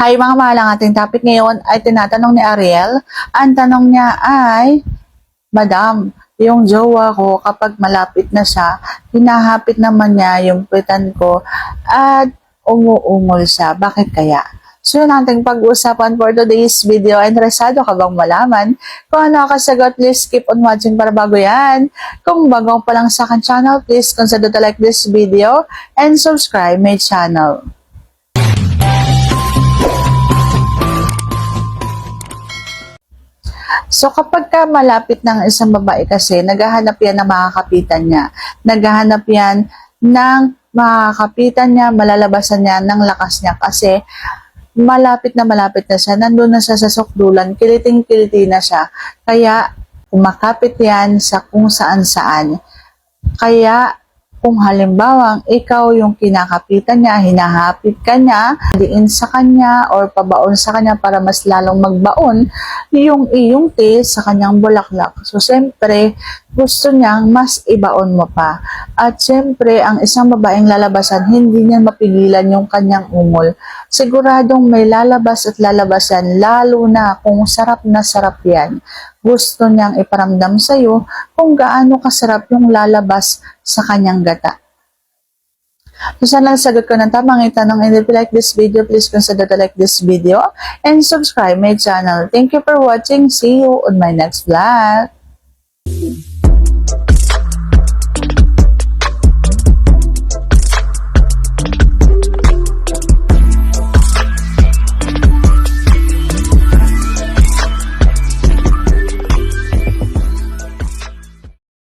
Hi mga mahal, ang ating topic ngayon ay tinatanong ni Ariel. Ang tanong niya ay, Madam, yung jowa ko kapag malapit na siya, hinahapit naman niya yung pitan ko at umuungol siya. Bakit kaya? So yun ang pag-uusapan for today's video. Interesado ka bang malaman kung ano kasagot? Please keep on watching para bago yan. Kung bago pa lang sa akin channel, please consider to like this video and subscribe my channel. So kapag ka malapit ng isang babae kasi, naghahanap yan ng makakapitan niya. Naghahanap yan ng makakapitan niya, malalabasan niya ng lakas niya kasi malapit na malapit na siya, nandun na siya sa sukdulan, kiliting-kiliti na siya. Kaya kumakapit yan sa kung saan-saan. Kaya kung halimbawa ikaw yung kinakapitan niya, hinahapit ka niya, diin sa kanya or pabaon sa kanya para mas lalong magbaon yung iyong tea sa kanyang bulaklak. So, siyempre, gusto niyang mas ibaon mo pa. At siyempre, ang isang babaeng lalabasan, hindi niya mapigilan yung kanyang ungol. Siguradong may lalabas at lalabasan, lalo na kung sarap na sarap yan. Gusto niyang iparamdam sa'yo kung gaano kasarap yung lalabas sa kanyang gata. So, sana sagot ko ng tamang itanong. And if you like this video, please consider to like this video and subscribe my channel. Thank you for watching. See you on my next vlog.